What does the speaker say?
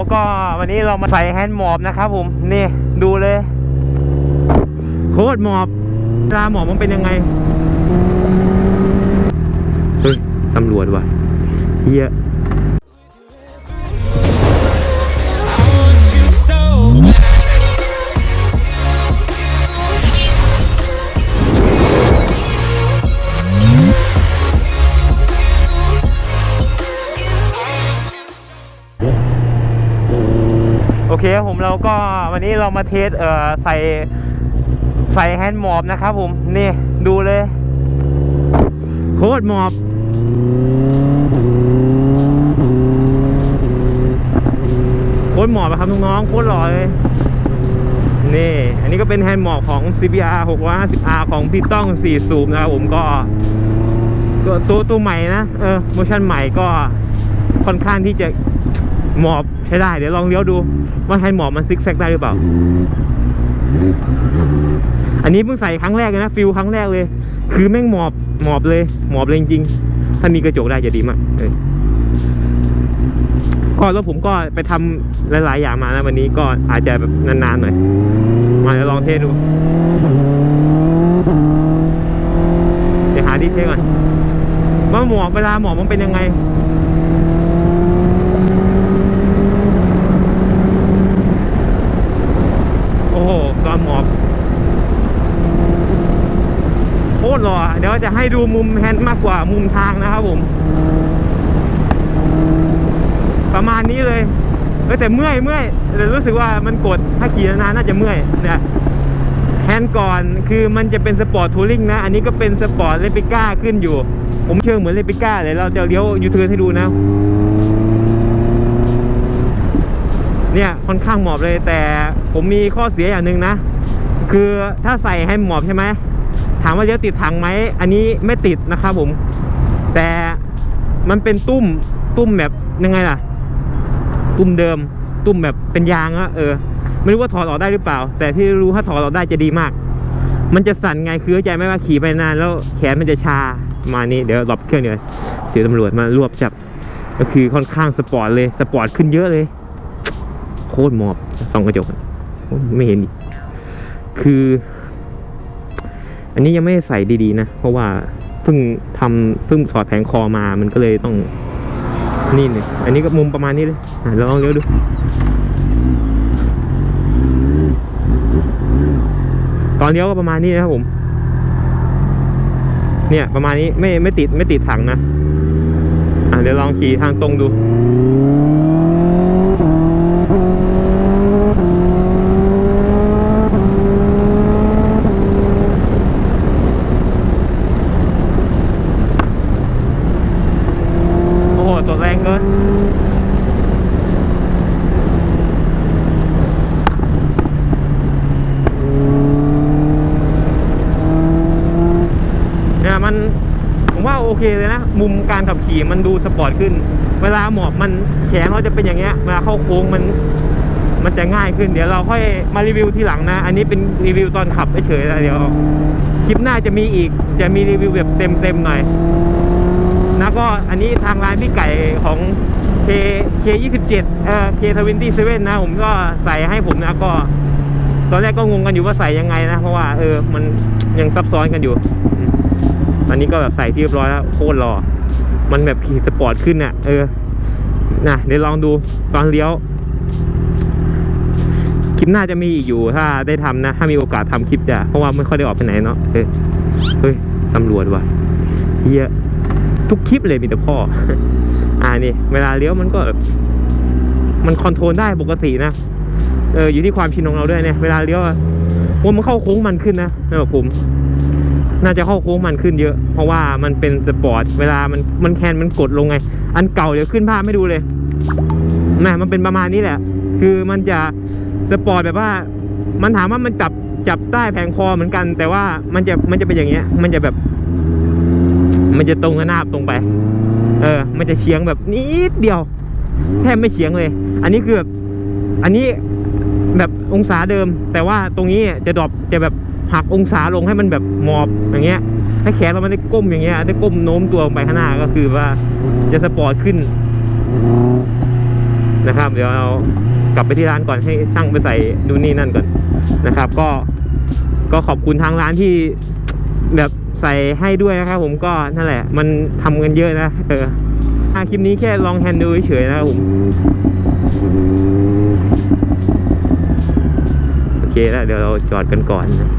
แล้วก็วันนี้เรามาใส่แฮนด์มอบนะครับผม นี่ดูเลย โคตรหมอบเวลาหมอบมันเป็นยังไง เฮ้ยตำรวจว่ะเฮีย ครับผมเราก็วันนี้เรามาเทสเอ่อใส่ใส่แฮนด์มอบนะครับผม นี่ดูเลย โคตรมอบโคตรหมอบอะครับน้องๆโคตรหล่อเลยนี่ อันนี้ก็เป็นแฮนด์มอบของ CBR 650R ของพี่ต้อง 4 สูบนะครับผมก็ก็ตัวตัวใหม่นะ เออโมชั่นใหม่ก็ค่อนข้างที่จะ หมอบใช้ได้เดี๋ยวลองเลี้ยวดู ว่าให้หมอบมันซิกแซกได้หรือเปล่า อันนี้เพิ่งใส่ครั้งแรกเลยนะฟิลครั้งแรกเลย คือแม่งหมอบหมอบเลย หมอบเลยจริงๆถ้ามีกระจกได้จะดีมากเออก็แล้วผมก็ไปทำหลาย ๆ อย่างมานะวันนี้ก็อาจจะแบบนานๆหน่อย มาเดี๋ยวลองเทสดูเดี๋ยวหาที่เทสก่อนว่าหมอบเวลาหมอบมันเป็นยังไง โอ้โหตอนหมอบโคตรหล่อเดี๋ยวจะให้ดูมุมแฮนด์มากกว่ามุมทางนะครับผม ประมาณนี้เลยเออแต่เมื่อยเมื่อยแต่รู้สึกว่ามันกดถ้าขี่นานๆน่าจะเมื่อยเนี่ยแฮนด์ก่อนคือมันจะเป็นสปอร์ตทัวริงนะ อันนี้ก็เป็นสปอร์ตเลปิก้าขึ้นอยู่ ผมเชื่อเหมือนเลปิก้าเลยเราจะเลี้ยวยูเทิร์นให้ดูนะ เนี่ยค่อนข้างหมอบเลยแต่ ผมมีข้อเสียอย่างหนึ่งนะ คือถ้าใส่ให้หมอบใช่ไหมถามว่าเลี้ยวติดถังไหมอันนี้ไม่ติดนะครับผม แต่มันเป็นตุ้มตุ้มแบบยังไงล่ะ ตุ้มเดิม ตุ้มแบบเป็นยางอะเออ ไม่รู้ว่าถอดออกได้หรือเปล่า แต่ที่รู้ถ้าถอดออกได้จะดีมาก มันจะสั่นไงคือใจไหมว่าขี่ไปนานแล้วแขนมันจะชามานี้เดี๋ยวหลบเครื่องเดี๋ยวเสียตำรวจมารวบจับ ก็คือค่อนข้างสปอร์ตเลยสปอร์ตขึ้นเยอะเลย โคตรหมอบส่องกระจก ไม่เห็นอีก คือ อันนี้ยังไม่ใส่ดีๆนะ เพราะว่าเพิ่งทำเพิ่งถอดแผงคอมามันก็เลยต้องนี่เลยอันนี้ก็มุมประมาณนี้เลยเราลองเลี้ยวดูตอนเลี้ยวก็ประมาณนี้นะครับผม เนี่ยประมาณนี้ไม่ไม่ติดไม่ติดถังนะ อะเดี๋ยวลองขี่ทางตรงดู โอ้โห ตัวแรงเกิน เนี่ยมัน ผมว่าโอเคเลยนะ มุมการขับขี่มันดูสปอร์ตขึ้น เวลาหมอบมันแขนเราจะเป็นอย่างเงี้ยเวลาเข้าโค้งมันมันจะง่ายขึ้นเดี๋ยวเราค่อยมารีวิวทีหลังนะ อันนี้เป็นรีวิวตอนขับเฉยๆนะเดี๋ยวคลิปหน้าจะมีอีกจะมีรีวิวแบบเต็มๆหน่อยนะก็อันนี้ทางร้านพี่ไก่ของ K K 2 7เอ่อ K 27นะผมก็ใส่ให้ผมนะก็ตอนแรกก็งงกันอยู่ว่าใส่ยังไงนะ เพราะว่าเออมันยังซับซ้อนกันอยู่ อืมตอนนี้ก็แบบใส่ที่เรียบร้อยแล้วโคตรหล่อมันแบบขี่สปอร์ตขึ้นเนี่ยเออนะเดี๋ยวลองดูตอนเลี้ยว คลิปหน้าจะมีอีกอยู่ถ้าได้ทำนะ ถ้ามีโอกาสทำคลิปจะเพราะว่าไม่ค่อยได้ออกไปไหนเนาะเออเฮ้ยตำรวจว่ะเฮียทุกคลิปเลยมีแต่พ่อ อ่านี่ เวลาเลี้ยวมันก็แบบมันคอนโทรลได้ปกตินะเอออยู่ที่ความชินของเราด้วยเนี่ยเวลาเลี้ยวว่ามันเข้าโค้งมันขึ้นนะสำหรับผม น่าจะเข้าโค้งมันขึ้นเยอะ เพราะว่ามันเป็นสปอร์ตเวลามันมันแคนมันกดลงไง อันเก่าเดี๋ยวขึ้นภาพไม่ดูเลยนะมันเป็นประมาณนี้แหละ คือมันจะสปอร์ตแบบว่า มันถามว่ามันจับจับใต้แผงคอเหมือนกัน แต่ว่ามันจะมันจะเป็นอย่างเงี้ย มันจะแบบ มันจะตรงกระนาบตรงไป เออ มันจะเฉียงแบบนิดเดียว แทบไม่เฉียงเลย อันนี้คือแบบอันนี้แบบองศาเดิม แต่ว่าตรงนี้จะดรอปจะแบบ หักองศาลงให้มันแบบหมอบอย่างเงี้ย ให้แขนเรามันได้ก้มอย่างเงี้ย ได้ก้มโน้มตัวไปข้างหน้าก็คือว่าจะสปอร์ตขึ้นนะครับ เดี๋ยวเรากลับไปที่ร้านก่อนให้ช่างไปใส่ดูนนี่นั่นก่อนนะครับ ก็ก็ขอบคุณทางร้านที่แบบใส่ให้ด้วยนะครับผมก็นั่นแหละ มันทำกันเยอะนะเอออะคลิปนี้แค่ลองแฮนดูเฉยๆนะครับผมโอเคแล้วเดี๋ยวเราจอดกันก่อนนะ